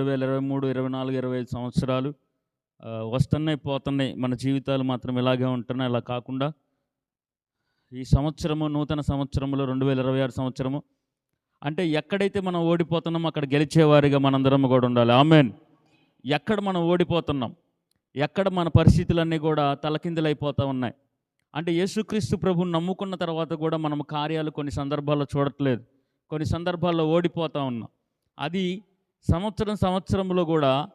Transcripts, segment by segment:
రెండు వేల ఇరవై మూడు ఇరవై నాలుగు ఇరవై ఐదు సంవత్సరాలు వస్తున్నాయి పోతున్నాయి. మన జీవితాలు మాత్రం ఇలాగే ఉంటున్నాయి. అలా కాకుండా ఈ సంవత్సరము నూతన సంవత్సరంలో రెండు వేల ఇరవై ఆరు సంవత్సరము అంటే ఎక్కడైతే మనం ఓడిపోతున్నామో అక్కడ గెలిచేవారిగా మనందరం కూడా ఉండాలి. ఆమెన్. ఎక్కడ మనం ఓడిపోతున్నాం? ఎక్కడ మన పరిస్థితులన్నీ కూడా తలకిందులైపోతూ ఉన్నాయి? అంటే యేసుక్రీస్తు ప్రభుని నమ్ముకున్న తర్వాత కూడా మనం కార్యాలు కొన్ని సందర్భాల్లో చూడట్లేదు. కొన్ని సందర్భాల్లో ఓడిపోతూ ఉన్నాం. అది సంవత్సరం సంవత్సరంలో కూడా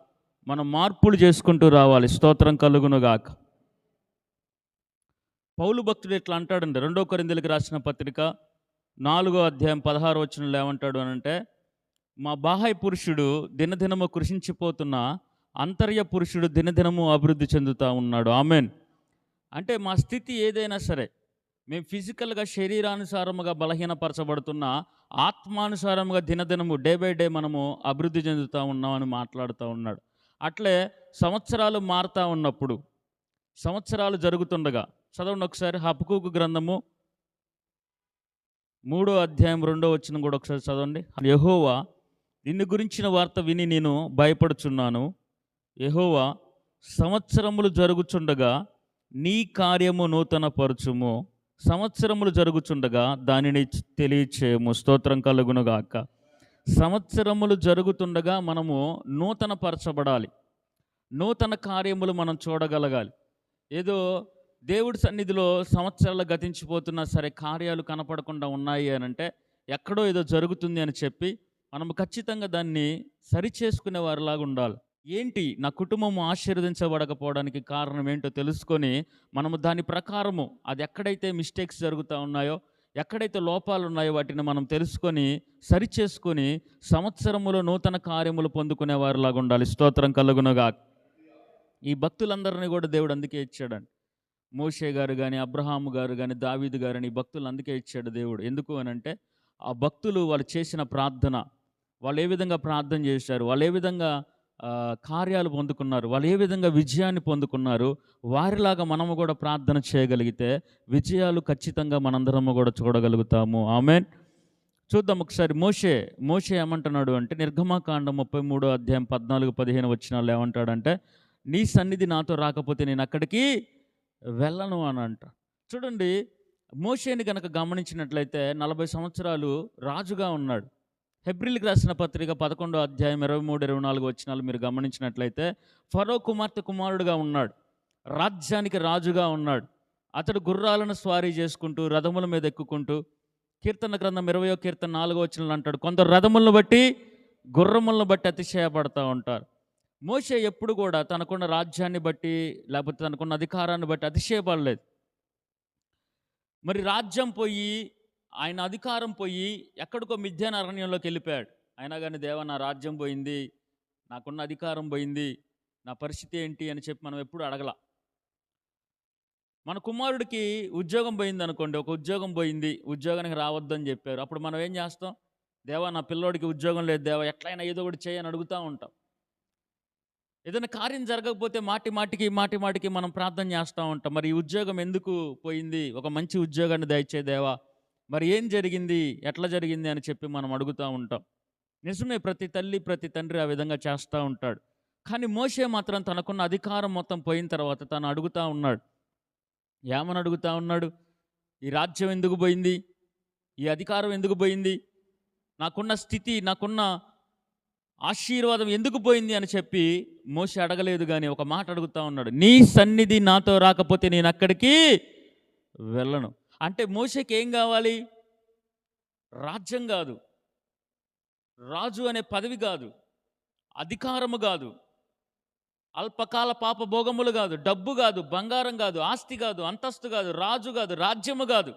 మనం మార్పులు చేసుకుంటూ రావాలి. స్తోత్రం కలుగునుగాక. పౌలు భక్తుడు ఇట్లా అంటాడండి రెండో కొరిందెలకు రాసిన పత్రిక నాలుగో అధ్యాయం పదహారు వచనంలో ఏమంటాడు అని అంటే మా బాహ్య పురుషుడు దినదినము కృషించిపోతున్న అంతర్య పురుషుడు దినదినము అభివృద్ధి చెందుతూ ఉన్నాడు. ఆమెన్. అంటే మా స్థితి ఏదైనా సరే మేము ఫిజికల్గా శరీరానుసారముగా బలహీనపరచబడుతున్న ఆత్మానుసారముగా దినదినము డే బై డే మనము అభివృద్ధి చెందుతూ ఉన్నామని మాట్లాడుతూ ఉన్నాడు. అట్లే సంవత్సరాలు మారుతూ ఉన్నప్పుడు సంవత్సరాలు జరుగుతుండగా చదవండి ఒకసారి హబకుకు గ్రంథము మూడో అధ్యాయం రెండో వచ్చిన కూడా ఒకసారి చదవండి. యహోవా నిన్ను గురించిన వార్త విని నేను భయపడుచున్నాను. యహోవా సంవత్సరములు జరుగుచుండగా నీ కార్యము నూతనపరచుము. సంవత్సరములు జరుగుచుండగా దానిని తెలియచేయము. స్తోత్రం కలుగునుగాక. సంవత్సరములు జరుగుతుండగా మనము నూతన పరచబడాలి నూతన కార్యములు మనం చూడగలగాలి. ఏదో దేవుడి సన్నిధిలో సంవత్సరాలు గతించిపోతున్నా సరే కార్యాలు కనపడకుండా ఉన్నాయి అని అంటే ఎక్కడో ఏదో జరుగుతుంది అని చెప్పి మనం ఖచ్చితంగా దాన్ని సరిచేసుకునే వారిలాగా ఉండాలి. ఏంటి నా కుటుంబము ఆశీర్వదించబడకపోవడానికి కారణం ఏంటో తెలుసుకొని మనము దాని ప్రకారము అది ఎక్కడైతే మిస్టేక్స్ జరుగుతూ ఉన్నాయో ఎక్కడైతే లోపాలు ఉన్నాయో వాటిని మనం తెలుసుకొని సరి చేసుకొని సంవత్సరములో నూతన కార్యములు పొందుకునే వారిలాగా ఉండాలి. స్తోత్రం కలుగునగా ఈ భక్తులందరినీ కూడా దేవుడు అందుకే ఇచ్చాడండి. మోషే గారు కానీ అబ్రహాము గారు కానీ దావీదు గారు అని ఈ భక్తులు అందుకే ఇచ్చాడు దేవుడు. ఎందుకు అని అంటే ఆ భక్తులు వాళ్ళు చేసిన ప్రార్థన వాళ్ళు ఏ విధంగా ప్రార్థన చేశారు వాళ్ళు ఏ విధంగా కార్యాలు పొందుకున్నారు. వాళ్ళు ఏ విధంగా విజయాన్ని పొందుకున్నారు? వారిలాగా మనము కూడా ప్రార్థన చేయగలిగితే విజయాలు ఖచ్చితంగా మనందరము కూడా చూడగలుగుతాము. ఆమె చూద్దాం ఒకసారి మోషే మోషే ఏమంటున్నాడు అంటే నిర్గమాకాండం ముప్పై మూడో అధ్యాయం పద్నాలుగు పదిహేను వచ్చినాళ్ళు ఏమంటాడంటే నీ సన్నిధి నాతో రాకపోతే నేను అక్కడికి వెళ్ళను అని అంట. చూడండి మోషేని కనుక గమనించినట్లయితే నలభై సంవత్సరాలు రాజుగా ఉన్నాడు. హెబ్రిల్కి రాసిన పత్రిక పదకొండో అధ్యాయం ఇరవై మూడు ఇరవై నాలుగు వచ్చినాలు మీరు గమనించినట్లయితే ఫరో కుమార్తె కుమారుడుగా ఉన్నాడు రాజ్యానికి రాజుగా ఉన్నాడు. అతడు గుర్రాలను స్వారీ చేసుకుంటూ రథముల మీద ఎక్కుకుంటూ కీర్తన గ్రంథం ఇరవయో కీర్తన నాలుగో వచ్చిన అంటాడు కొందరు రథములను బట్టి గుర్రములను బట్టి అతిశయపడతా ఉంటారు. మోషే ఎప్పుడు కూడా తనకున్న రాజ్యాన్ని బట్టి లేకపోతే తనకున్న అధికారాన్ని బట్టి అతిశయపడలేదు. మరి రాజ్యం పోయి ఆయన అధికారం పోయి ఎక్కడికో మిథ్యాన అరణ్యంలోకి వెళ్ళిపోయాడు. అయినా కానీ దేవ నా రాజ్యం పోయింది. నాకున్న అధికారం పోయింది. నా పరిస్థితి ఏంటి? అని చెప్పి మనం ఎప్పుడు అడగల. మన కుమారుడికి ఉద్యోగం పోయింది అనుకోండి. ఒక ఉద్యోగం పోయింది. ఉద్యోగానికి రావద్దని చెప్పారు. అప్పుడు మనం ఏం చేస్తాం? దేవా నా పిల్లోడికి ఉద్యోగం లేదు దేవా. ఎట్లయినా ఏదో ఒకటి చేయని అడుగుతూ ఉంటాం. ఏదైనా కార్యం జరగకపోతే మాటి మాటికి మాటి మాటికి మనం ప్రార్థన చేస్తూ ఉంటాం. మరి ఈ ఉద్యోగం ఎందుకు పోయింది? ఒక మంచి ఉద్యోగాన్ని దయచే దేవా. మరి ఏం జరిగింది? ఎట్లా జరిగింది? అని చెప్పి మనం అడుగుతూ ఉంటాం. నిజమే ప్రతి తల్లి ప్రతి తండ్రి ఆ విధంగా చేస్తూ ఉంటాడు. కానీ మోషే మాత్రం తనకున్న అధికారం మొత్తం పోయిన తర్వాత తను అడుగుతూ ఉన్నాడు. ఏమని అడుగుతూ ఉన్నాడు? ఈ రాజ్యం ఎందుకు పోయింది? ఈ అధికారం ఎందుకు పోయింది? నాకున్న స్థితి నాకున్న ఆశీర్వాదం ఎందుకు పోయింది? అని చెప్పి మోసే అడగలేదు కానీ ఒక మాట అడుగుతా ఉన్నాడు. నీ సన్నిధి నాతో రాకపోతే నేను అక్కడికి వెళ్ళను. అంటే మోసేకి ఏం కావాలి? రాజ్యం కాదు. రాజు అనే పదవి కాదు. అధికారము కాదు. అల్పకాల పాప భోగములు కాదు. డబ్బు కాదు బంగారం కాదు ఆస్తి కాదు అంతస్తు కాదు రాజు కాదు రాజ్యము కాదు.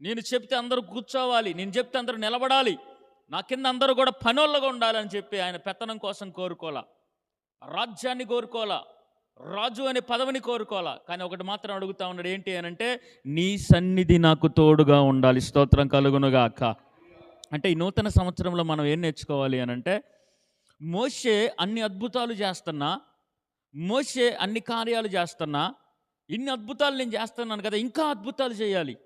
నేను చెప్తే అందరూ కూర్చోవాలి. నేను చెప్తే అందరూ నిలబడాలి. నా కింద అందరూ కూడా పనోళ్ళగా ఉండాలని చెప్పి ఆయన పెత్తనం కోసం కోరుకోలా రాజ్యాన్ని కోరుకోలా రాజు అనే పదవిని కోరుకోవాలా? కానీ ఒకటి మాత్రం అడుగుతా ఉన్నాడు ఏంటి అని అంటే నీ సన్నిధి నాకు తోడుగా ఉండాలి స్తోత్రం అక్క అంటే ఈ నూతన సంవత్సరంలో మనం ఏం నేర్చుకోవాలి అని అంటే మోషే అన్ని అద్భుతాలు చేస్తున్నా మోషే అన్ని కార్యాలు చేస్తున్నా ఇన్ని అద్భుతాలు నేను చేస్తున్నాను కదా ఇంకా అద్భుతాలు చేయాలి.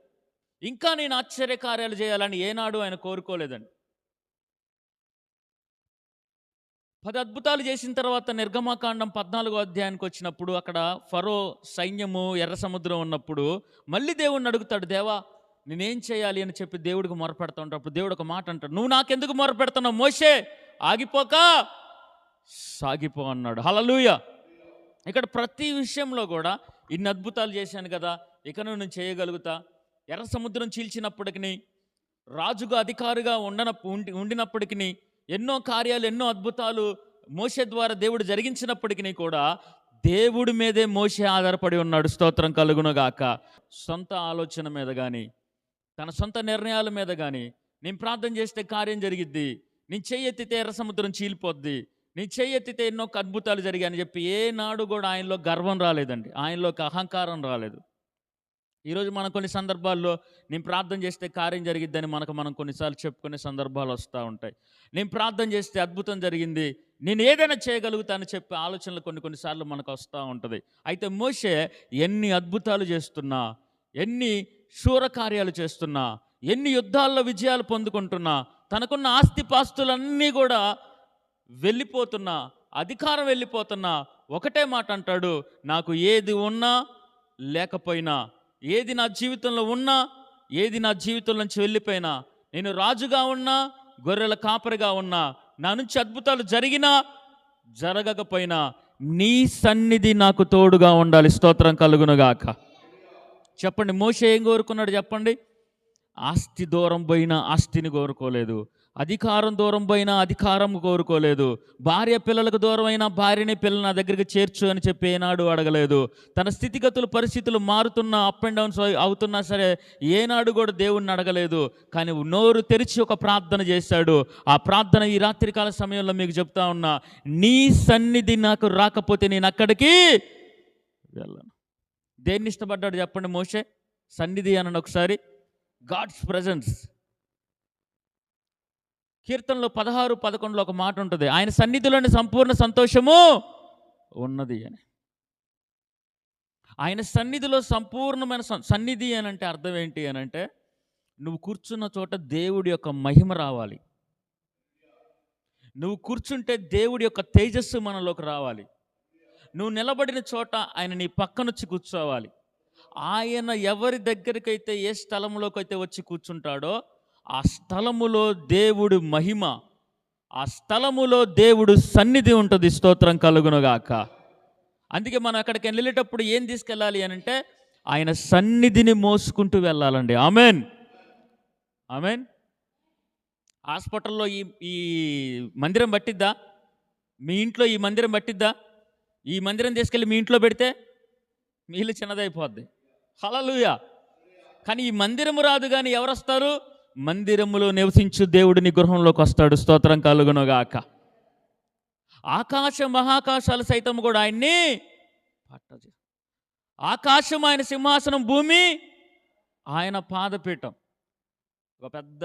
ఇంకా నేను ఆశ్చర్య కార్యాలు చేయాలని ఏనాడు ఆయన కోరుకోలేదండి. పది అద్భుతాలు చేసిన తర్వాత నిర్గమాకాండం పద్నాలుగో అధ్యాయానికి వచ్చినప్పుడు అక్కడ ఫరో సైన్యము ఎర్ర సముద్రం ఉన్నప్పుడు మళ్ళీ దేవుణ్ణి అడుగుతాడు దేవా నేనేం చేయాలి? అని చెప్పి దేవుడికి మొరపెడతా ఉంటాడు. దేవుడు ఒక మాట అంటాడు నువ్వు నాకెందుకు మొరపెడుతున్నావు? మోసే ఆగిపోక సాగిపో అన్నాడు. హలలుయ ఇక్కడ ప్రతి విషయంలో కూడా ఇన్ని అద్భుతాలు చేశాను కదా ఇక నువ్వు నేను చేయగలుగుతా. ఎర్ర సముద్రం చీల్చినప్పటికి రాజుగా అధికారిగా ఉండన ఉండి ఉండినప్పటికీ ఎన్నో కార్యాలు ఎన్నో అద్భుతాలు మోసే ద్వారా దేవుడు జరిగించినప్పటికీ కూడా దేవుడి మీదే మోసే ఆధారపడి ఉన్నాడు. స్తోత్రం కలుగునగాక. సొంత ఆలోచన మీద కానీ తన సొంత నిర్ణయాల మీద కానీ నేను ప్రార్థన చేస్తే కార్యం జరిగిద్ది నేను చెయ్యెత్తితే ఎర్ర సముద్రం చీలిపోద్ది నేను చెయ్యెత్తితే ఎన్నో అద్భుతాలు జరిగాయని చెప్పి ఏనాడు కూడా ఆయనలో గర్వం రాలేదండి. ఆయనలోకి అహంకారం రాలేదు. ఈరోజు మనం కొన్ని సందర్భాల్లో నేను ప్రార్థన చేస్తే కార్యం జరిగిద్దని మనకు మనం కొన్నిసార్లు చెప్పుకునే సందర్భాలు వస్తూ ఉంటాయి. నేను ప్రార్థన చేస్తే అద్భుతం జరిగింది నేను ఏదైనా చేయగలుగుతానని చెప్పే ఆలోచనలు కొన్ని కొన్నిసార్లు మనకు వస్తూ ఉంటుంది. అయితే మోషే ఎన్ని అద్భుతాలు చేస్తున్నా ఎన్ని శూర కార్యాలు చేస్తున్నా ఎన్ని యుద్ధాల్లో విజయాలు పొందుకుంటున్నా తనకున్న ఆస్తిపాస్తులన్నీ కూడా వెళ్ళిపోతున్నా అధికారం వెళ్ళిపోతున్నా ఒకటే మాట అంటాడు నాకు ఏది ఉన్నా లేకపోయినా ఏది నా జీవితంలో ఉన్నా ఏది నా జీవితం నుంచి వెళ్ళిపోయినా నేను రాజుగా ఉన్నా గొర్రెల కాపరిగా ఉన్నా నా నుంచి అద్భుతాలు జరిగినా జరగకపోయినా నీ సన్నిధి నాకు తోడుగా ఉండాలి. స్తోత్రం కలుగునుగాక. చెప్పండి మోస ఏం కోరుకున్నాడు చెప్పండి? ఆస్తి దూరం పోయినా ఆస్తిని కోరుకోలేదు. అధికారం దూరం పోయినా అధికారం కోరుకోలేదు. భార్య పిల్లలకు దూరమైన భార్యని పిల్లలు నా దగ్గరికి చేర్చు అని చెప్పి ఏనాడు అడగలేదు. తన స్థితిగతులు పరిస్థితులు మారుతున్నా అప్ అండ్ డౌన్స్ అవుతున్నా సరే ఏనాడు కూడా దేవుణ్ణి అడగలేదు. కానీ నోరు తెరిచి ఒక ప్రార్థన చేశాడు. ఆ ప్రార్థన ఈ రాత్రికాల సమయంలో మీకు చెప్తా ఉన్నా నీ సన్నిధి నాకు రాకపోతే నేను అక్కడికి వెళ్ళను. దేన్ని ఇష్టపడ్డాడు చెప్పండి మోషే? సన్నిధి అనను ఒకసారి. గాడ్స్ ప్రజెన్స్ కీర్తనలో పదహారు పదకొండులో ఒక మాట ఉంటుంది. ఆయన సన్నిధిలోని సంపూర్ణ సంతోషము ఉన్నది అని. ఆయన సన్నిధిలో సంపూర్ణమైన సన్నిధి అని అంటే అర్థం ఏంటి అని అంటే నువ్వు కూర్చున్న చోట దేవుడి యొక్క మహిమ రావాలి. నువ్వు కూర్చుంటే దేవుడి యొక్క తేజస్సు మనలోకి రావాలి. నువ్వు నిలబడిన చోట ఆయన నీ పక్కనొచ్చి కూర్చోవాలి. ఆయన ఎవరి దగ్గరికైతే ఏ స్థలంలోకి అయితే వచ్చి కూర్చుంటాడో ఆ స్థలములో దేవుడు మహిమ ఆ స్థలములో దేవుడు సన్నిధి ఉంటుంది. స్తోత్రం కలుగునుగాక. అందుకే మనం అక్కడికి వెళ్ళేటప్పుడు ఏం తీసుకెళ్ళాలి అని అంటే ఆయన సన్నిధిని మోసుకుంటూ వెళ్ళాలండి. ఆమెన్. ఆమెన్. హాస్పిటల్లో ఈ ఈ మందిరం పట్టిద్దా? మీ ఇంట్లో ఈ మందిరం పట్టిద్దా? ఈ మందిరం తీసుకెళ్ళి మీ ఇంట్లో పెడితే మీ ఇల్లు చిన్నదైపోద్ది. హలలుయ కానీ ఈ మందిరము రాదు కానీ ఎవరు వస్తారు మందిరములో నివసించు దేవుడిని గృహంలోకి వస్తాడు. స్తోత్రం కలుగునుగాక ఆకాశ మహాకాశాలు సైతం కూడా ఆయన్ని ఆకాశం ఆయన సింహాసనం భూమి ఆయన పాదపీఠం. ఒక పెద్ద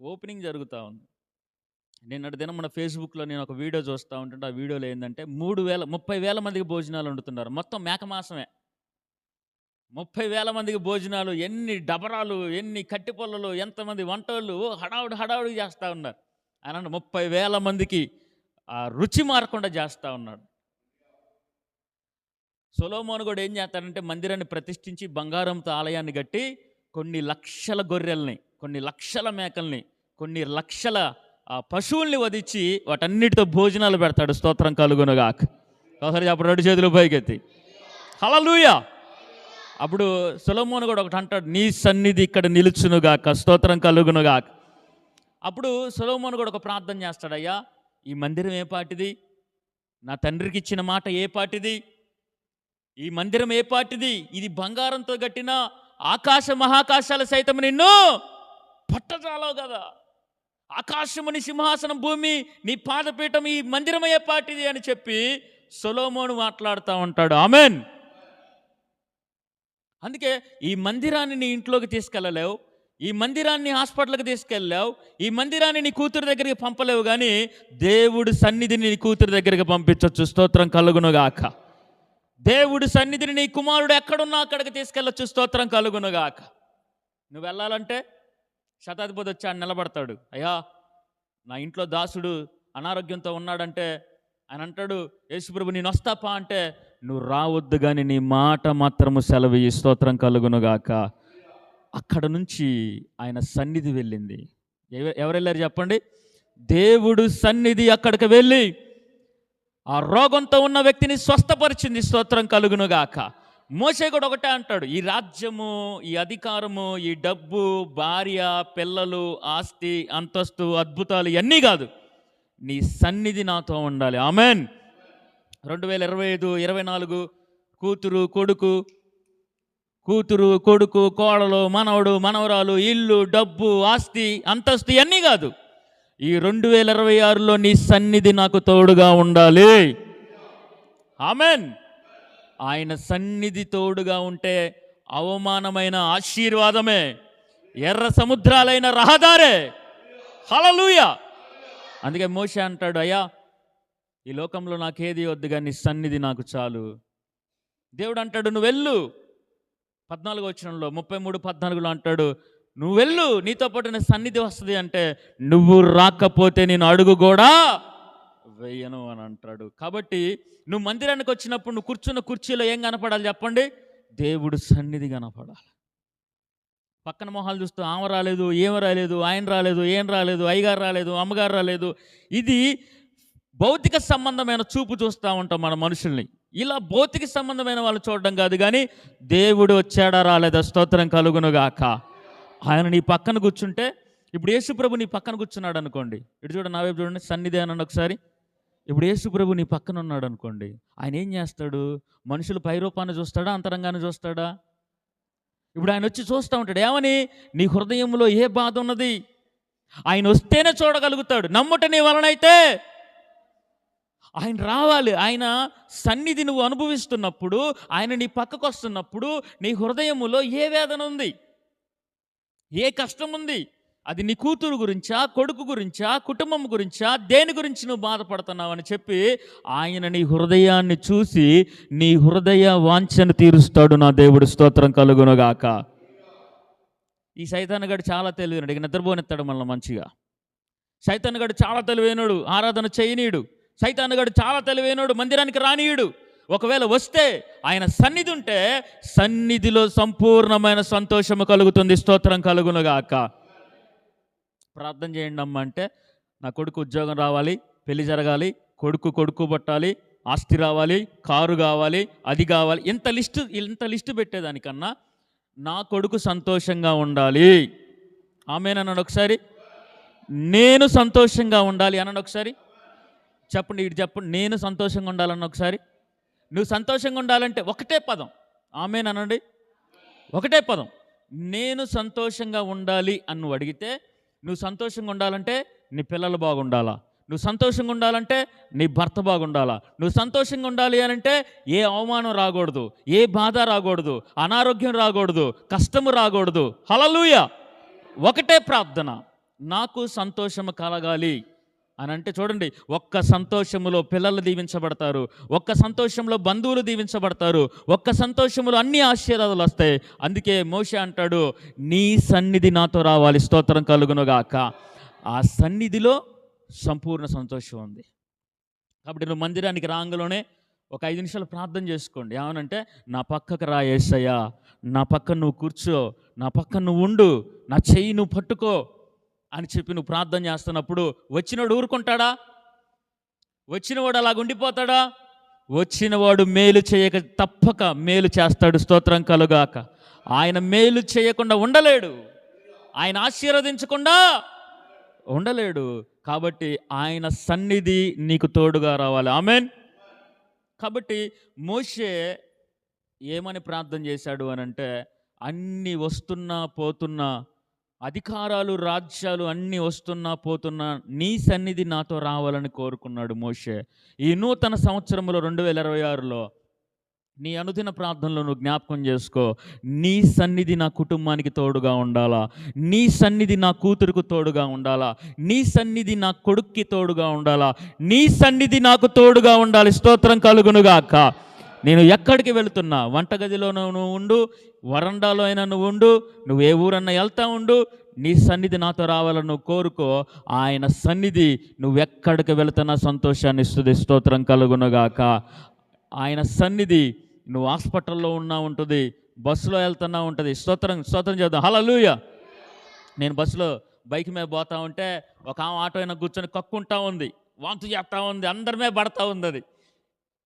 ఓపెనింగ్ జరుగుతూ ఉంది. నిన్నటి దినం మన ఫేస్బుక్లో నేను ఒక వీడియో చూస్తూ ఉంటుంటే ఆ వీడియోలో ఏంటంటే మూడు వేల ముప్పై వేల మందికి భోజనాలు వండుతున్నారు. మొత్తం మేకమాసమే. ముప్పై వేల మందికి భోజనాలు ఎన్ని డబరాలు ఎన్ని కట్టిపొల్లలు ఎంతమంది వంటోళ్ళు హడావుడి హడావుడి చేస్తూ ఉన్నారు. అని ముప్పై వేల మందికి ఆ రుచి మారకుండా చేస్తూ ఉన్నాడు సొలోమోను కూడా ఏం చేస్తాడంటే మందిరాన్ని ప్రతిష్ఠించి బంగారంతో ఆలయాన్ని కట్టి కొన్ని లక్షల గొర్రెల్ని కొన్ని లక్షల మేకల్ని కొన్ని లక్షల పశువుల్ని వధించి వాటన్నిటితో భోజనాలు పెడతాడు స్తోత్రం కలుగునుగాక. ఒకసారి అప్పుడు రెండు చేతులు పైకెత్తి. హలలుయా అప్పుడు సొలమోను కూడా ఒకటి అంటాడు నీ సన్నిధి ఇక్కడ నిలుచునుగాక స్తోత్రం కలుగునుగాక అప్పుడు సొలమోను కూడా ఒక ప్రార్థన చేస్తాడయ్యా ఈ మందిరం ఏ పాటిది? నా తండ్రికి ఇచ్చిన మాట ఏ పాటిది? ఈ మందిరం ఏ పాటిది? ఇది బంగారంతో కట్టిన ఆకాశ మహాకాశాల సైతం నిన్ను పట్టజాలవు కదా. ఆకాశముని సింహాసనం భూమి నీ పాదపీఠం ఈ మందిరం ఏ పాటిది? అని చెప్పి సొలోమోను మాట్లాడుతూ ఉంటాడు. ఆమెన్. అందుకే ఈ మందిరాన్ని నీ ఇంట్లోకి తీసుకెళ్ళలేవు ఈ మందిరాన్ని హాస్పిటల్కి తీసుకెళ్ళావు ఈ మందిరాన్ని నీ కూతురు దగ్గరికి పంపలేవు కానీ దేవుడు సన్నిధిని నీ కూతురు దగ్గరికి పంపించవచ్చు స్తోత్రం కలుగునుగాక. దేవుడు సన్నిధిని నీ కుమారుడు ఎక్కడున్నా అక్కడికి తీసుకెళ్ళొచ్చు. స్తోత్రం కలుగునుగాక. నువ్వు వెళ్ళాలంటే శతాధిపతి వచ్చి ఆయన నిలబడతాడు. అయ్యా నా ఇంట్లో దాసుడు అనారోగ్యంతో ఉన్నాడంటే ఆయన అంటాడు యేసుప్రభు నేను వస్తాపా? అంటే నువ్వు రావద్దు కానీ నీ మాట మాత్రము సెలవు ఈ స్తోత్రం కలుగునుగాక. అక్కడ నుంచి ఆయన సన్నిధి వెళ్ళింది. ఎవరు వెళ్ళారు చెప్పండి? దేవుడు సన్నిధి అక్కడికి వెళ్ళి ఆ రోగంతో ఉన్న వ్యక్తిని స్వస్థపరిచింది. స్తోత్రం కలుగునుగాక. మోసే కూడా ఒకటే అంటాడు ఈ రాజ్యము ఈ అధికారము ఈ డబ్బు భార్య పిల్లలు ఆస్తి అంతస్తు అద్భుతాలు ఇవన్నీ కాదు. నీ సన్నిధి నాతో ఉండాలి. ఆమెన్. రెండు వేల ఇరవై ఐదు ఇరవై నాలుగు కూతురు కొడుకు కూతురు కొడుకు కోడలు మనవడు మనవరాలు ఇల్లు డబ్బు ఆస్తి అంతస్తు ఇవన్నీ కాదు. ఈ రెండు వేల ఇరవై ఆరులో నీ సన్నిధి నాకు తోడుగా ఉండాలి. ఆమెన్. ఆయన సన్నిధి తోడుగా ఉంటే అవమానమైన ఆశీర్వాదమే ఎర్ర సముద్రాలైన రహదారే. హలలుయ అందుకే మోష అంటాడు అయ్యా ఈ లోకంలో నాకేది వద్దు కానీ నీ సన్నిధి నాకు చాలు. దేవుడు అంటాడు నువ్వు వెళ్ళు పద్నాలుగు వచ్చినంలో ముప్పై మూడు పద్నాలుగులో అంటాడు నువ్వు వెళ్ళు నీతో పాటు నీ సన్నిధి వస్తుంది అంటే నువ్వు రాకపోతే నేను అడుగు కూడా వేయను అని అంటాడు. కాబట్టి నువ్వు మందిరానికి వచ్చినప్పుడు నువ్వు కూర్చున్న కుర్చీలో ఏం కనపడాలి చెప్పండి? దేవుడు సన్నిధి కనపడాలి. పక్కన మొహాలు చూస్తూ ఆమె రాలేదు ఏం రాలేదు ఆయన రాలేదు ఏం రాలేదు అయ్యగారు రాలేదు అమ్మగారు రాలేదు. ఇది భౌతిక సంబంధమైన చూపు చూస్తూ ఉంటాం మన మనుషుల్ని. ఇలా భౌతిక సంబంధమైన వాళ్ళు చూడడం కాదు కానీ దేవుడు వచ్చాడా రాలేదా? స్తోత్రం కలుగునుగాక. ఆయన నీ పక్కన కూర్చుంటే ఇప్పుడు యేసుప్రభు నీ పక్కన కూర్చున్నాడు అనుకోండి. ఇటు చూడండి నా వైపు చూడండి సన్నిధి అనండి ఒకసారి. ఇప్పుడు యేసుప్రభు నీ పక్కన ఉన్నాడు అనుకోండి. ఆయన ఏం చేస్తాడు? మనుషులు పైరూపాన్ని చూస్తాడా? అంతరంగాన్ని చూస్తాడా? ఇప్పుడు ఆయన వచ్చి చూస్తూ ఉంటాడు. ఏమని? నీ హృదయంలో ఏ బాధ ఉన్నది? ఆయన వస్తేనే చూడగలుగుతాడు. నమ్ముట నీ వలనైతే ఆయన రావాలి. ఆయన సన్నిధి నువ్వు అనుభవిస్తున్నప్పుడు ఆయన నీ పక్కకు వస్తున్నప్పుడు నీ హృదయములో ఏ వేదన ఉంది? ఏ కష్టం ఉంది? అది నీ కూతురు గురించా కొడుకు గురించా కుటుంబం గురించా దేని గురించి నువ్వు బాధపడుతున్నావు అని చెప్పి ఆయన నీ హృదయాన్ని చూసి నీ హృదయ వాంఛను తీరుస్తాడు నా దేవుడు. స్తోత్రం కలుగునుగాక. ఈ సైతానగాడు చాలా తెలివైనడు. ఇక నిద్రపోనెత్తాడు మళ్ళీ మంచిగా. సైతానగాడు చాలా తెలివైనడు. ఆరాధన చేయనీయుడు. సైతానగాడు చాలా తెలివైనడు మందిరానికి రానియుడు. ఒకవేళ వస్తే ఆయన సన్నిధి ఉంటే సన్నిధిలో సంపూర్ణమైన సంతోషము కలుగుతుంది స్తోత్రం కలుగునుగాక. ప్రార్థన చేయండి అమ్మ అంటే నా కొడుకు ఉద్యోగం రావాలి పెళ్ళి జరగాలి కొడుకు కొడుకు పట్టాలి ఆస్తి రావాలి కారు కావాలి అది కావాలి ఇంత లిస్టు ఇంత లిస్టు పెట్టేదానికన్నా నా కొడుకు సంతోషంగా ఉండాలి. ఆమెనన్నాడు ఒకసారి? నేను సంతోషంగా ఉండాలి అన్నాడు ఒకసారి? చెప్పండి ఇటు చెప్పండి. నేను సంతోషంగా ఉండాలన్న ఒకసారి. నువ్వు సంతోషంగా ఉండాలంటే ఒకటే పదం. ఆమెనండి ఒకటే పదం. నేను సంతోషంగా ఉండాలి అని నువ్వు అడిగితే నువ్వు సంతోషంగా ఉండాలంటే నీ పిల్లలు బాగుండాలా? నువ్వు సంతోషంగా ఉండాలంటే నీ భర్త బాగుండాలా? నువ్వు సంతోషంగా ఉండాలి అని అంటే ఏ అవమానం రాకూడదు ఏ బాధ రాకూడదు అనారోగ్యం రాకూడదు కష్టము రాకూడదు. హలలుయ ఒకటే ప్రార్థన. నాకు సంతోషము కలగాలి. అని అంటే చూడండి ఒక్క సంతోషములో పిల్లలు దీవించబడతారు ఒక్క సంతోషంలో బంధువులు దీవించబడతారు ఒక్క సంతోషములో అన్ని ఆశీర్వాదాలు వస్తాయి. అందుకే మోషే అంటాడు నీ సన్నిధి నాతో రావాలి స్తోత్రం కలుగునుగాక. ఆ సన్నిధిలో సంపూర్ణ సంతోషం ఉంది. కాబట్టి నువ్వు మందిరానికి రాంగలోనే ఒక ఐదు నిమిషాలు ప్రార్థన చేసుకోండి. ఏమనంటే నా పక్కకు రా ఏసయ్యా నా పక్కన నువ్వు కూర్చో నా పక్కన నువ్వు ఉండు నా చెయ్యి నువ్వు పట్టుకో అని చెప్పి నువ్వు ప్రార్థన చేస్తున్నప్పుడు వచ్చినవాడు ఊరుకుంటాడా? వచ్చినవాడు అలాగ ఉండిపోతాడా? వచ్చినవాడు మేలు చేయక తప్పక మేలు చేస్తాడు. స్తోత్రం కలుగాక. ఆయన మేలు చేయకుండా ఉండలేడు. ఆయన ఆశీర్వదించకుండా ఉండలేడు. కాబట్టి ఆయన సన్నిధి నీకు తోడుగా రావాలి. ఆమెన్. కాబట్టి మోషే ఏమని ప్రార్థన చేశాడు అని అంటే అన్నీ వస్తున్నా పోతున్నా అధికారాలు రాజ్యాలు అన్నీ వస్తున్నా పోతున్నా నీ సన్నిధి నాతో రావాలని కోరుకున్నాడు మోషే. ఈ నూతన సంవత్సరంలో రెండు వేల ఇరవై ఆరులో నీ అనుదిన ప్రార్థనలో నువ్వు జ్ఞాపకం చేసుకో. నీ సన్నిధి నా కుటుంబానికి తోడుగా ఉండాలా? నీ సన్నిధి నా కూతురుకు తోడుగా ఉండాలా? నీ సన్నిధి నా కొడుక్కి తోడుగా ఉండాలా? నీ సన్నిధి నాకు తోడుగా ఉండాలి. స్తోత్రం కలుగునుగాక. నేను ఎక్కడికి వెళుతున్నా? వంటగదిలో నువ్వు ఉండు వరండాలో అయినా నువ్వు ఉండు నువ్వు ఏ ఊరన్నా వెళ్తా ఉండు నీ సన్నిధి నాతో రావాలని నువ్వు కోరుకో. ఆయన సన్నిధి నువ్వెక్కడికి వెళుతున్నా సంతోషాన్ని ఇస్తుంది స్తోత్రం కలుగునుగాక. ఆయన సన్నిధి నువ్వు హాస్పిటల్లో ఉన్నా ఉంటుంది బస్సులో వెళ్తున్నా ఉంటుంది. స్తోత్రం స్తోత్రం చేద్దాం. హలలుయ నేను బస్సులో బైక్ మీద పోతా ఉంటే ఒక ఆమె ఆటో అయినా కూర్చొని కక్కుంటా ఉంది వాంతు చేస్తూ ఉంది అందరి మీద పడతా ఉంది అది.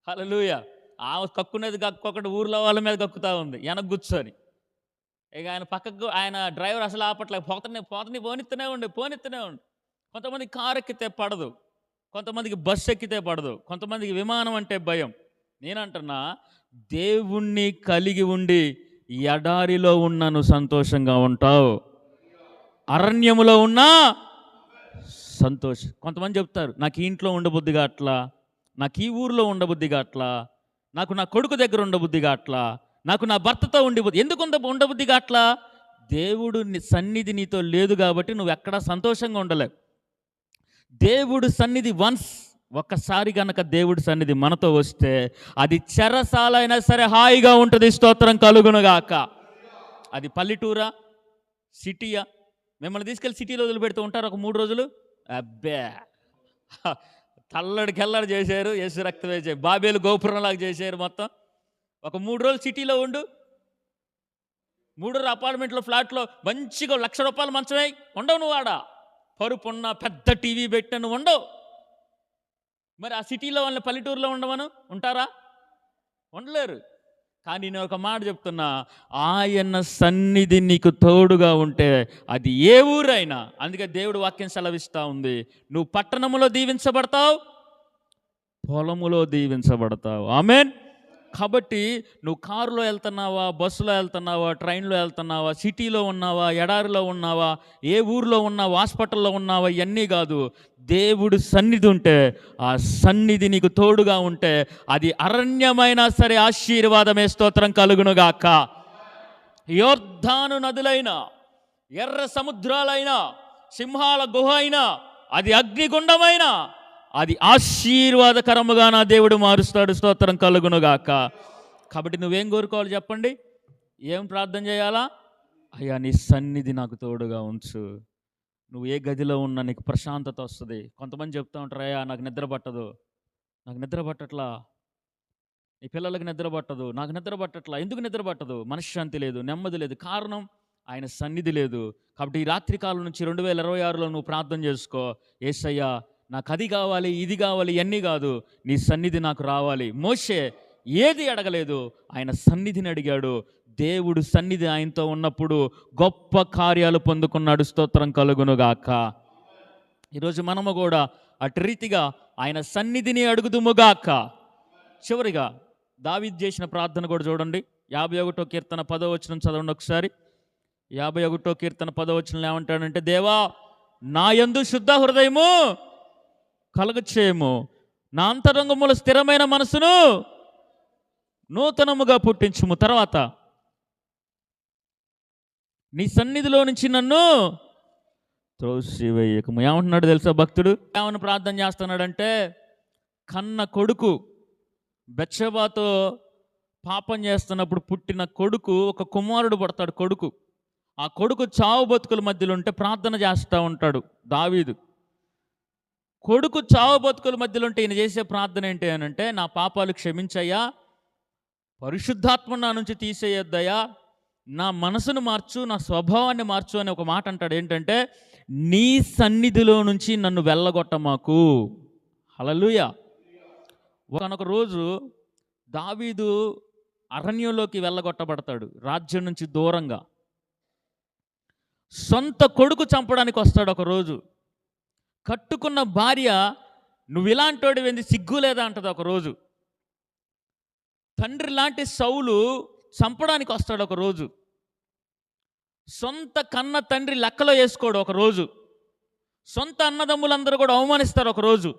హలలుయ ఆమె కక్కునేది కక్కొకటి ఊర్లో వాళ్ళ మీద కక్కుతూ ఉంది వెనక కూర్చొని. ఇక ఆయన పక్కకు ఆయన డ్రైవర్ అసలు ఆపట్లేదు. పోతనే పోతని పోనిస్తూనే ఉండి పోనిస్తూనే ఉండి. కొంతమంది కారు ఎక్కితే పడదు కొంతమందికి బస్సు ఎక్కితే పడదు కొంతమందికి విమానం అంటే భయం. నేనంటున్నా దేవుణ్ణి కలిగి ఉండి ఎడారిలో ఉన్నను సంతోషంగా ఉంటావు. అరణ్యములో ఉన్నా సంతోషం. కొంతమంది చెప్తారు నాకు ఈ ఇంట్లో ఉండబుద్ధిగా అట్లా నాకు ఈ ఊర్లో ఉండబుద్ధిగా అట్లా. నాకు నా కొడుకు దగ్గర ఉండబుద్ధిగా అట్లా? నాకు నా భర్తతో ఉండిబుద్ధి ఎందుకు ఉండ ఉండబుద్ధిగా అట్లా? దేవుడు సన్నిధి నీతో లేదు కాబట్టి నువ్వు ఎక్కడా సంతోషంగా ఉండలేవు. దేవుడు సన్నిధి వన్స్ ఒక్కసారి గనక దేవుడి సన్నిధి మనతో వస్తే అది చెరసాలైనా సరే హాయిగా ఉంటుంది. స్తోత్రం కలుగునుగాక. అది పల్లెటూరా? సిటీయా? మిమ్మల్ని తీసుకెళ్ళి సిటీలో వదిలిపెడుతూ ఉంటారు ఒక మూడు రోజులు? అబ్బే! చల్లడి కెల్లడి చేశారు యశు రక్తమే వేసే బాబేలు గోపురంలాగా చేశారు మొత్తం. ఒక మూడు రోజులు సిటీలో ఉండు. మూడు రోజులు అపార్ట్మెంట్లో ఫ్లాట్లో మంచిగా లక్ష రూపాయలు మంచమే ఉండవు నువ్వు ఆడ. పరుపు ఉన్న పెద్ద టీవీ పెట్టిన నువ్వు ఉండవు. మరి ఆ సిటీలో వాళ్ళని పల్లెటూరులో ఉండమను? ఉంటారా? ఉండలేరు. కానీ నేను ఒక మాట చెప్తున్నా. ఆయన సన్నిధి నీకు తోడుగా ఉంటే అది ఏ ఊరైనా అందుకే దేవుడు వాక్యం సెలవిస్తూ ఉంది. నువ్వు పట్టణములో దీవించబడతావు పొలములో దీవించబడతావు. ఆమెన్. కాబట్టి నువ్వు కారులో వెళ్తున్నావా బస్సులో వెళ్తున్నావా ట్రైన్లో వెళ్తున్నావా సిటీలో ఉన్నావా ఎడారిలో ఉన్నావా ఏ ఊర్లో ఉన్నావా హాస్పిటల్లో ఉన్నావా ఇవన్నీ కాదు. దేవుడు సన్నిధి ఉంటే ఆ సన్నిధి నీకు తోడుగా ఉంటే అది అరణ్యమైనా సరే ఆశీర్వాదమే స్తోత్రం కలుగునుగాక. యోర్ధాను నదులైన ఎర్ర సముద్రాలైనా సింహాల గుహ అయినా అది అగ్నిగుండమైనా అది ఆశీర్వాదకరముగా నా దేవుడు మారుస్తాడు. స్తోత్రం కలుగునుగాక. కాబట్టి నువ్వేం కోరుకోవాలి చెప్పండి? ఏం ప్రార్థన చేయాలా? అయ్యా నీ సన్నిధి నాకు తోడుగా ఉంచు. నువ్వు ఏ గదిలో ఉన్నా నీకు ప్రశాంతత వస్తుంది. కొంతమంది చెప్తా ఉంటారు అయ్యా నాకు నిద్ర పట్టదు. నాకు నిద్ర పట్టట్లా? నీ పిల్లలకు నిద్ర పట్టదు. నాకు నిద్ర పట్టట్లా? ఎందుకు నిద్ర పట్టదు? మనశ్శాంతి లేదు నెమ్మది లేదు. కారణం ఆయన సన్నిధి లేదు. కాబట్టి ఈ రాత్రి కాలం నుంచి రెండు వేల ఇరవై ఆరులో నువ్వు ప్రార్థన చేసుకో. ఏసయ్యా నాకు అది కావాలి ఇది కావాలి ఇవన్నీ కాదు. నీ సన్నిధి నాకు రావాలి. మోషే ఏది అడగలేదు ఆయన సన్నిధిని అడిగాడు. దేవుడు సన్నిధి ఆయనతో ఉన్నప్పుడు గొప్ప కార్యాలు పొందుకున్నాడు. స్తోత్రం కలుగునుగాక. ఈరోజు మనము కూడా అటు రీతిగా ఆయన సన్నిధిని అడుగుదుముగాక. చివరిగా దావిద్ చేసిన ప్రార్థన కూడా చూడండి. యాభై ఒకటో కీర్తన పదవచనం చదవండి ఒకసారి. యాభై ఒకటో కీర్తన పదవచనం ఏమంటాడంటే దేవా నా యందు శుద్ధ హృదయము కలగచేయము. నా అంతరంగముల స్థిరమైన మనసును నూతనముగా పుట్టించుము. తర్వాత నీ సన్నిధిలో నుంచి నన్ను త్రోసివేయకము. ఏమంటున్నాడు తెలుసా భక్తుడు? ఏమని ప్రార్థన చేస్తున్నాడంటే కన్న కొడుకు బెచ్చబాతో పాపం చేస్తున్నప్పుడు పుట్టిన కొడుకు ఒక కుమారుడు పడతాడు కొడుకు. ఆ కొడుకు చావు బతుకుల మధ్యలో ఉంటే ప్రార్థన చేస్తూ ఉంటాడు. దావీదు. కొడుకు చావు బతుకుల మధ్యలో ఉంటే ఈయన చేసే ప్రార్థన ఏంటి అని అంటే నా పాపాలు క్షమించయ్యా పరిశుద్ధాత్మ నా నుంచి తీసేయొద్దయ్యా నా మనసును మార్చు నా స్వభావాన్ని మార్చు అని ఒక మాట అంటాడు. ఏంటంటే నీ సన్నిధిలో నుంచి నన్ను వెళ్ళగొట్ట మాకు. హలలుయ ఒకనొక రోజు దావీదు అరణ్యంలోకి వెళ్ళగొట్టబడతాడు రాజ్యం నుంచి దూరంగా. సొంత కొడుకు చంపడానికి వస్తాడు ఒక రోజు. కట్టుకున్న భార్య నువ్వు ఇలాంటి వెంది సిగ్గు లేదా? అంటది ఒక రోజు. తండ్రి లాంటి సౌలు చంపడానికి వస్తాడు ఒక రోజు. సొంత కన్న తండ్రి లెక్కలో వేసుకోడు ఒక రోజు. సొంత అన్నదమ్ములందరూ కూడా అవమానిస్తారు ఒక రోజు.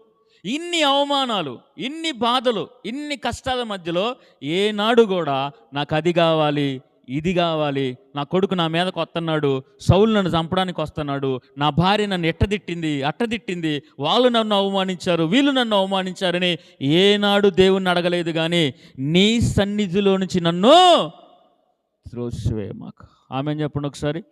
ఇన్ని అవమానాలు ఇన్ని బాధలు ఇన్ని కష్టాల మధ్యలో ఏనాడు కూడా నాకు అది కావాలి ఇది కావాలి. నా కొడుకు నా మీదకు వస్తున్నాడు. సౌలు నన్ను చంపడానికి వస్తున్నాడు. నా భార్య నన్ను ఎట్టదిట్టింది అట్టదిట్టింది. వాళ్ళు నన్ను అవమానించారు వీళ్ళు నన్ను అవమానించారని ఏనాడు దేవుణ్ణి అడగలేదు కానీ నీ సన్నిధిలో నుంచి నన్ను త్రోసివే మాకు ఆమె చెప్పండి ఒకసారి?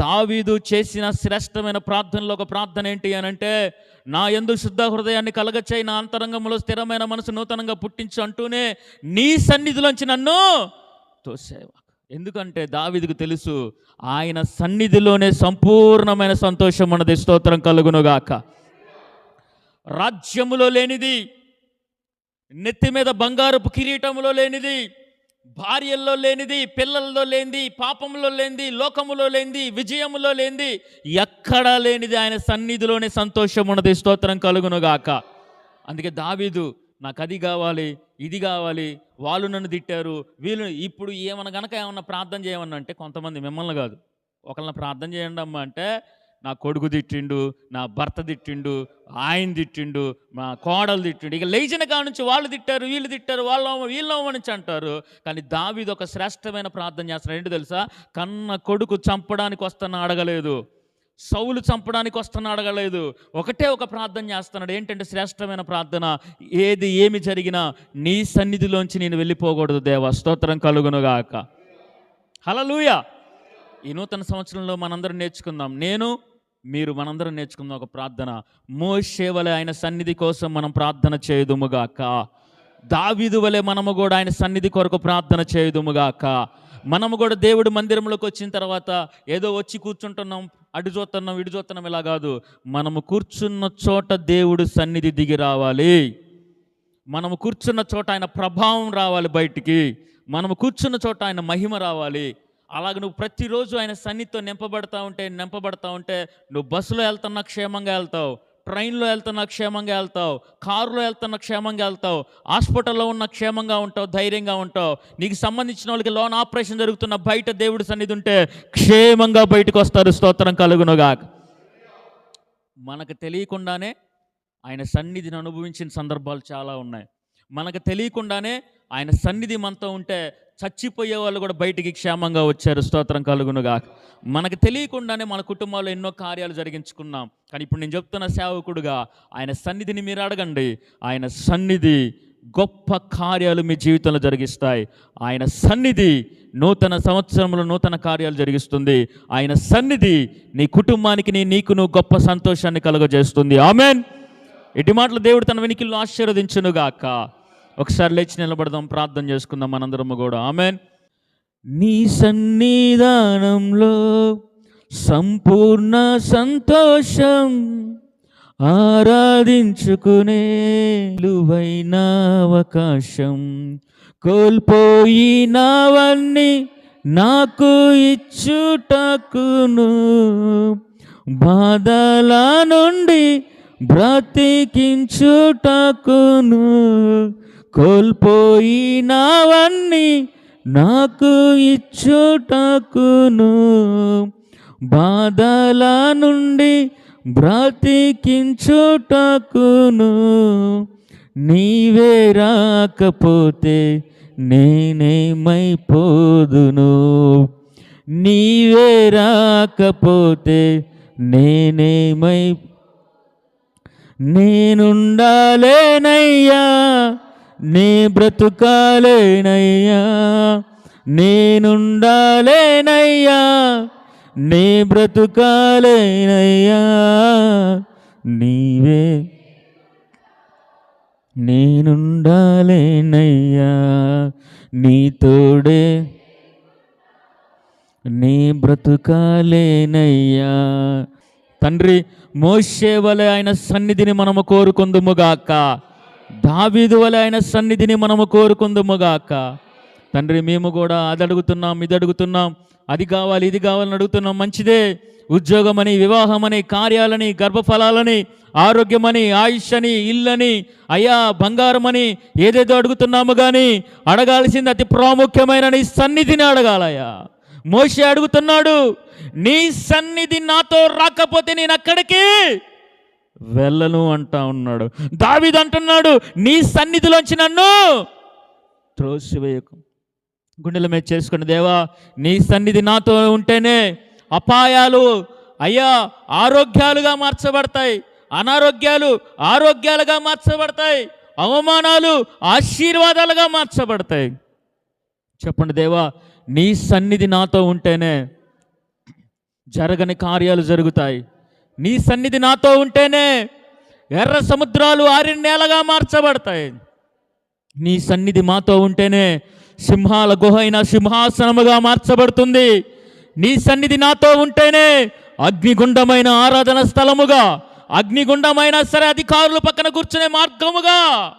దావీదు చేసిన శ్రేష్టమైన ప్రార్థనలో ఒక ప్రార్థన ఏంటి అని అంటే నా ఎందు శుద్ధ హృదయాన్ని కలగచ్చాయి నా అంతరంగంలో స్థిరమైన మనసు నూతనంగా పుట్టించు అంటూనే నీ సన్నిధిలోంచి నన్ను తోసేవా ఎందుకంటే దావీదుకు తెలుసు ఆయన సన్నిధిలోనే సంపూర్ణమైన సంతోషం అన్నది స్తోత్రం కలుగునుగాక. రాజ్యములో లేనిది నెత్తి మీద బంగారపు కిరీటములో లేనిది భార్యల్లో లేనిది పిల్లల్లో లేనిది పాపంలో లేనిది లోకములో లేనిది విజయములో లేనిది ఎక్కడా లేనిది ఆయన సన్నిధిలోనే సంతోషం ఉన్నది. స్తోత్రం కలుగునుగాక. అందుకే దావీదు నాకు అది కావాలి ఇది కావాలి వాళ్ళు నన్ను తిట్టారు వీళ్ళు ఇప్పుడు ఏమన్నా గనక ఏమన్నా ప్రార్థన చేయమన్నా అంటే కొంతమంది మిమ్మల్ని కాదు. ఒకళ్ళని ప్రార్థన చేయండి అమ్మ అంటే నా కొడుకు తిట్టిండు నా భర్త తిట్టిండు ఆయన తిట్టిండు మా కోడలు తిట్టిండు ఇక లేచిన కాడ నుంచి వాళ్ళు తిట్టారు వీళ్ళు తిట్టారు వాళ్ళ వీళ్ళు నుంచి అంటారు. కానీ దావీదు ఒక శ్రేష్టమైన ప్రార్థన చేస్తున్నాడు. ఏంటి తెలుసా? కన్న కొడుకు చంపడానికి వస్తాను అడగలేదు. సౌలు చంపడానికి వస్తున్న అడగలేదు ఒకటే ఒక ప్రార్థన చేస్తున్నాడు. ఏంటంటే శ్రేష్టమైన ప్రార్థన. ఏది ఏమి జరిగినా నీ సన్నిధిలోంచి నేను వెళ్ళిపోకూడదు దేవా. స్తోత్రం కలుగునుగాక. హలలుయ ఈ నూతన సంవత్సరంలో మనందరం నేర్చుకుందాం. నేను మీరు మనందరం నేర్చుకుందాం ఒక ప్రార్థన. మోషే వలె ఆయన సన్నిధి కోసం మనం ప్రార్థన చేయదుముగాక. దావీదు వలె మనము కూడా ఆయన సన్నిధి కొరకు ప్రార్థన చేయదుముగాక. మనము కూడా దేవుడు మందిరంలోకి వచ్చిన తర్వాత ఏదో వచ్చి కూర్చుంటున్నాం. అటు చూస్తున్నాం ఇటు చూస్తున్నాం ఇలా కాదు. మనము కూర్చున్న చోట దేవుడు సన్నిధి దిగి రావాలి. మనము కూర్చున్న చోట ఆయన ప్రభావం రావాలి బయటికి. మనము కూర్చున్న చోట ఆయన మహిమ రావాలి. అలాగ నువ్వు ప్రతిరోజు ఆయన సన్నిధితో నింపబడతా ఉంటే నింపబడతా ఉంటే నువ్వు బస్సులో వెళ్తున్నా క్షేమంగా వెళ్తావు. ట్రైన్లో వెళ్తున్నా క్షేమంగా వెళ్తావు కారులో వెళ్తున్న క్షేమంగా వెళ్తావు హాస్పిటల్లో ఉన్న క్షేమంగా ఉంటావు ధైర్యంగా ఉంటావు. నీకు సంబంధించిన వాళ్ళకి లోన్ ఆపరేషన్ జరుగుతున్న బయట దేవుడి సన్నిధి ఉంటే క్షేమంగా బయటకు వస్తారు. స్తోత్రం కలుగునుగా మనకు తెలియకుండానే ఆయన సన్నిధిని అనుభవించిన సందర్భాలు చాలా ఉన్నాయి. మనకు తెలియకుండానే ఆయన సన్నిధి మనతో ఉంటే చచ్చిపోయే వాళ్ళు కూడా బయటికి క్షేమంగా వచ్చారు. స్తోత్రం కలుగునుగా మనకు తెలియకుండానే మన కుటుంబాల్లో ఎన్నో కార్యాలు జరిగించుకున్నాం. కానీ ఇప్పుడు నేను చెప్తున్న సేవకుడుగా ఆయన సన్నిధిని మీరు అడగండి. ఆయన సన్నిధి గొప్ప కార్యాలు మీ జీవితంలో జరిగిస్తాయి. ఆయన సన్నిధి నూతన సంవత్సరంలో నూతన కార్యాలు జరిగిస్తుంది. ఆయన సన్నిధి నీ కుటుంబానికి నీ నీకు నువ్వు గొప్ప సంతోషాన్ని కలుగజేస్తుంది. ఆమెన్. ఇటు మాటలు దేవుడు తన వెనికిల్లో ఆశీర్వదించునుగాక. ఒకసారి లేచి నిలబడదాం ప్రార్థన చేసుకుందాం మనందరము కూడా. ఆమె నీ సన్నిధానంలో సంపూర్ణ సంతోషం ఆరాధించుకునే విలువైన అవకాశం కోల్పోయినవన్నీ నాకు ఇచ్చుటకును బాధల నుండి బ్రతికించుటకును కోల్పోయినవన్నీ నాకు ఇచ్చుటకును. బాధల నుండి బ్రతికించుటకును. నీవే రాకపోతే నేనేమైపోదును. నీవే రాకపోతే నేనేమై నేనుండాలేనయ్యా. నీ బ్రతుకాలేనయ్యా నేనుండాలేనయ్యా నీ బ్రతుకాలేనయ్యా నీవే. నేనుండాలేనయ్యా నీ తోడే. నీ బ్రతుకాలేనయ్యా. తండ్రి మోషే వలె ఆయన సన్నిధిని మనము కోరుకుందుముగాక దావీదు వలె ఆయన సన్నిధిని మనము కోరుకుందుముగాక. తండ్రి మేము కూడా అది అడుగుతున్నాం ఇది అడుగుతున్నాం అది కావాలి ఇది కావాలని అడుగుతున్నాం. మంచిదే. ఉద్యోగమని వివాహమని కార్యాలని గర్భఫలాలని ఆరోగ్యమని ఆయుష్ అని ఇల్లని అయ్యా బంగారమని ఏదేదో అడుగుతున్నాము కానీ అడగాల్సింది అతి ప్రాముఖ్యమైన నీ సన్నిధిని అడగాలయ్యా. మోషే అడుగుతున్నాడు నీ సన్నిధి నాతో రాకపోతే నేను అక్కడికి వెళ్ళను అంటా ఉన్నాడు. దావీదు అంటున్నాడు నీ సన్నిధిలోంచి నన్ను త్రోసివేయకు. గుండెల మీద చేసుకుని దేవా నీ సన్నిధి నాతో ఉంటేనే అపాయాలు అయ్యా ఆరోగ్యాలుగా మార్చబడతాయి అనారోగ్యాలు ఆరోగ్యాలుగా మార్చబడతాయి అవమానాలు ఆశీర్వాదాలుగా మార్చబడతాయి. చెప్పండి దేవా నీ సన్నిధి నాతో ఉంటేనే జరగని కార్యాలు జరుగుతాయి నీ సన్నిధి నాతో ఉంటేనే ఎర్ర సముద్రాలు ఆరిన నేలగా మార్చబడతాయి. నీ సన్నిధి మాతో ఉంటేనే సింహాల గుహ అయిన సింహాసనముగా మార్చబడుతుంది. నీ సన్నిధి నాతో ఉంటేనే అగ్నిగుండమైన ఆరాధన స్థలముగా అగ్నిగుండమైన సరే అధికారుల పక్కన కూర్చునే మార్గముగా.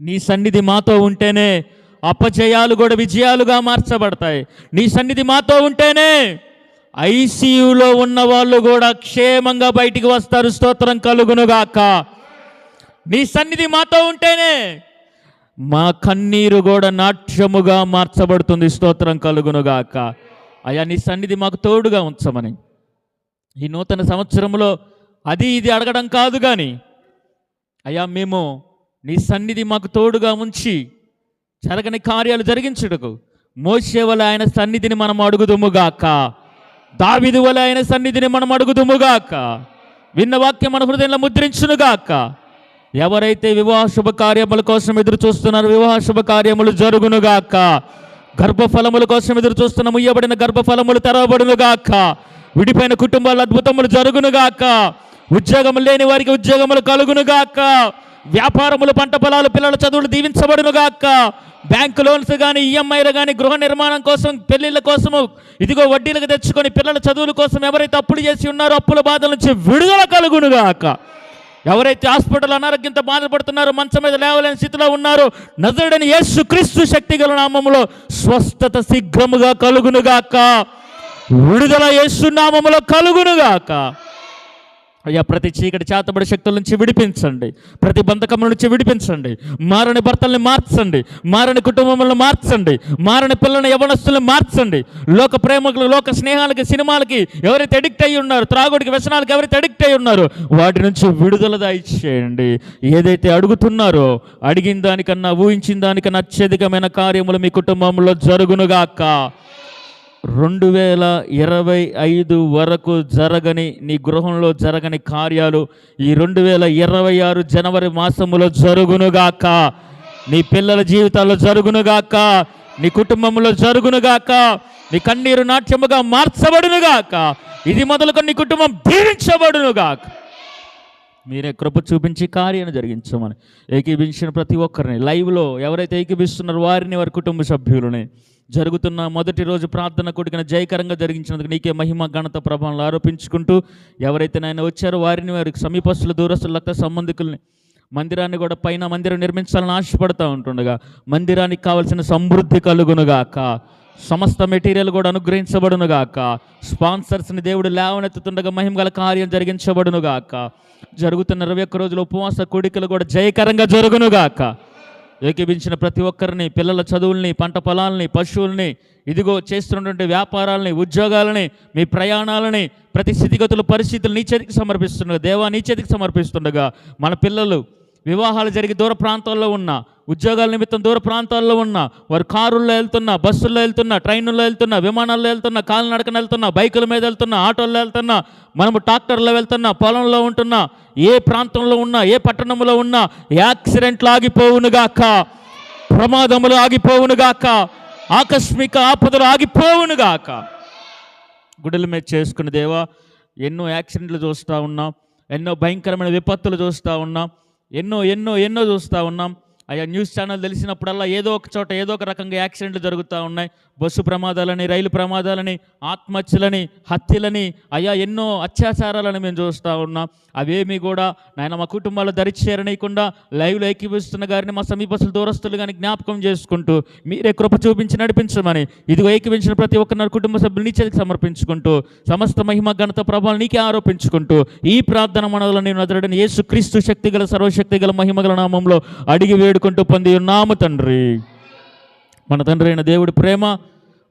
నీ సన్నిధి మాతో ఉంటేనే అపజయాలు కూడా విజయాలుగా మార్చబడతాయి. నీ సన్నిధి మాతో ఉంటేనే ఐసీయూలో ఉన్న వాళ్ళు కూడా క్షేమంగా బయటికి వస్తారు. స్తోత్రం కలుగునుగాక. నీ సన్నిధి మాతో ఉంటేనే మా కన్నీరు కూడా నాట్యముగా మార్చబడుతుంది. స్తోత్రం కలుగునుగాక. అయ్యా నీ సన్నిధి మాకు తోడుగా ఉంచమని. ఈ నూతన సంవత్సరంలో అది ఇది అడగడం కాదు కానీ అయ్యా మేము నీ సన్నిధి మాకు తోడుగా ఉంచి జరగని కార్యాలు జరిగించుటకు మోసేవల ఆయన సన్నిధిని మనం అడుగుదుముగాక. దావిది వల్ల ఆయన సన్నిధిని మనం అడుగుదుముగాక విన్న వాక్యం మన హృదయంలో ముద్రించునుగాక ఎవరైతే వివాహ శుభకార్యముల కోసం ఎదురు చూస్తున్నారో వివాహ శుభకార్యములు జరుగునుగాక గర్భఫలముల కోసం ఎదురు చూస్తున్న ముయ్యబడిన గర్భఫలములు తెరవబడునుగాక విడిపోయిన కుటుంబాల అద్భుతములు జరుగునుగాక ఉద్యోగం లేని వారికి ఉద్యోగములు కలుగునుగాక. వ్యాపారములు పంట పొలాలు పిల్లల చదువులు దీవించబడునుగాక. బ్యాంకు లోన్స్ కానీ ఈఎంఐలు కానీ గృహ నిర్మాణం కోసం పెళ్ళిళ్ళ కోసము ఇదిగో వడ్డీలకు తెచ్చుకొని పిల్లల చదువుల కోసం ఎవరైతే అప్పులు చేసి ఉన్నారో అప్పుల బాధల నుంచి విడుదల కలుగునుగాక. ఎవరైతే హాస్పిటల్ అనారోగ్యంతో బాధపడుతున్నారో మంచం మీద లేవలేని స్థితిలో ఉన్నారో నజరుడని యేసు క్రీస్తు శక్తి గల నామములో స్వస్థత శీఘ్రముగా కలుగునుగాక. విడుదల యేసు నామములో కలుగునుగాక. అయ్యా ప్రతి చీకటి చేతబడి శక్తుల నుంచి విడిపించండి. ప్రతి బంధకముల నుంచి విడిపించండి. మారని భర్తల్ని మార్చండి. మారని కుటుంబములను మార్చండి. మారని పిల్లల్ని యవనస్తులను మార్చండి. లోక ప్రేమకులు లోక స్నేహాలకి సినిమాలకి ఎవరైతే అడిక్ట్ అయి ఉన్నారు త్రాగుడికి వ్యసనాలకి ఎవరైతే అడిక్ట్ అయి ఉన్నారో వాటి నుంచి విడుదల దయచేయండి ఏదైతే అడుగుతున్నారో అడిగిన దానికన్నా ఊహించిన దానికన్నా అత్యధికమైన కార్యములు మీ కుటుంబంలో జరుగునుగాక. రెండు వేల ఇరవై ఐదు వరకు జరగని నీ గృహంలో జరగని కార్యాలు ఈ రెండు వేల ఇరవై ఆరు జనవరి మాసములో జరుగునుగాక. నీ పిల్లల జీవితాల్లో జరుగునుగాక. నీ కుటుంబంలో జరుగునుగాక. నీ కన్నీరు నాట్యముగా మార్చబడునుగాక. ఇది మొదలుకొని నీ కుటుంబం దీవించబడునుగాక. మీరే కృప చూపించి కార్యాన్ని జరిగించమని. ఏకీభించిన ప్రతి ఒక్కరిని. లైవ్లో ఎవరైతే ఏకీభిస్తున్నారో వారిని వారి కుటుంబ సభ్యులని. జరుగుతున్న మొదటి రోజు ప్రార్థన కొడుకున జయకరంగా జరిగించినందుకు నీకే మహిమ ఘనత ప్రభావాలు ఆరోపించుకుంటూ ఎవరైతే నాయన వచ్చారో వారిని వారికి సమీపస్తులు దూరస్తులు రక్త సంబంధికుల్ని మందిరాన్ని కూడా పైన మందిరం నిర్మించాలని ఆశపడతా ఉంటుండగా మందిరానికి కావలసిన సమృద్ధి కలుగునుగాక. సమస్త మెటీరియల్ కూడా అనుగ్రహించబడునుగాక. స్పాన్సర్స్ని దేవుడు లేవనెత్తుతుండగా మహిమగల కార్యం జరిగించబడునుగాక. జరుగుతున్న ఇరవై ఒక్క రోజుల ఉపవాస కోడికలు కూడా జయకరంగా జరుగునుగాక. ఏకీభించిన ప్రతి ఒక్కరిని పిల్లల చదువుల్ని పంట పొలాల్ని పశువుల్ని ఇదిగో చేస్తున్నటువంటి వ్యాపారాలని ఉద్యోగాలని మీ ప్రయాణాలని ప్రతి స్థితిగతుల పరిస్థితులు నీ చేతికి సమర్పిస్తుండగా దేవా నీ చేతికి సమర్పిస్తుండగా మన పిల్లలు వివాహాలు జరిగి దూర ప్రాంతాల్లో ఉన్న ఉద్యోగాల నిమిత్తం దూర ప్రాంతాల్లో ఉన్న వారు కారుల్లో వెళ్తున్నా బస్సుల్లో వెళ్తున్నా ట్రైన్లో వెళ్తున్నా విమానాల్లో వెళ్తున్నా కాలినడకన వెళ్తున్నా బైకుల మీద వెళ్తున్నా ఆటోల్లో వెళ్తున్నా మనము ట్రాక్టర్లో వెళ్తున్నా పొలంలో ఉంటున్నా ఏ ప్రాంతంలో ఉన్నా ఏ పట్టణంలో ఉన్నా యాక్సిడెంట్లు ఆగిపోవునుగాక ప్రమాదములు ఆగిపోవునుగాక ఆకస్మిక ఆపదలు ఆగిపోవునుగాక. గుడెల మీద చేసుకుని దేవా ఎన్నో యాక్సిడెంట్లు చూస్తూ ఉన్నాం ఎన్నో భయంకరమైన విపత్తులు చూస్తూ ఉన్నాం ఎన్నో ఎన్నో ఎన్నో చూస్తూ ఉన్నాం. అయ్యా న్యూస్ ఛానల్ తెలిసినప్పుడల్లా ఏదో ఒక చోట ఏదో ఒక రకంగా యాక్సిడెంట్లు జరుగుతూ ఉన్నాయి. బస్సు ప్రమాదాలని రైలు ప్రమాదాలని ఆత్మహత్యలని హత్యలని అయ్యా ఎన్నో అత్యాచారాలని మేము చూస్తూ ఉన్నాం. అవేమీ కూడా నాయన మా కుటుంబాలు దరిచేరనీయకుండా లైవ్లో ఏకీభవిస్తున్న గారిని మా సమీపస్తులు దూరస్తులు కానీ జ్ఞాపకం చేసుకుంటూ మీరే కృప చూపించి నడిపించమని ఇదిగో ఏకీపించిన ప్రతి ఒక్కరి కుటుంబ సభ్యులు నీ చేతికి సమర్పించుకుంటూ సమస్త మహిమ ఘనత ప్రభావం నీకే ఆరోపించుకుంటూ ఈ ప్రార్థన మనలో నేను నదరడని యేసు క్రీస్తు శక్తి గల సర్వశక్తి గల మహిమగల నామంలో అడిగి వేడుకుంటూ పొంది ఉన్నాము తండ్రి. మన తండ్రి అయిన దేవుడి ప్రేమ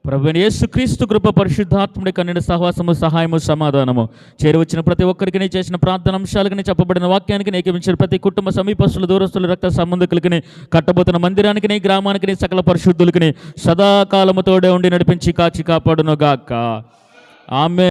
ప్రభుని యేసుక్రీస్తు కృప పరిశుద్ధాత్ముడి కన్నీడ సహవాసము సహాయము సమాధానము. చేరువచ్చిన ప్రతి ఒక్కరికి నీ చేసిన ప్రార్థన అంశాలకి చెప్పబడిన వాక్యానికి నీ ఏకమించిన ప్రతి కుటుంబ సమీపస్తులు దూరస్తులు రక్త సంబంధికులకి కట్టబోతున్న మందిరానికి నీ గ్రామానికి నీ సకల పరిశుద్ధులకి సదాకాలముతోడే ఉండి నడిపించి కాచి కాపాడును గాక ఆమె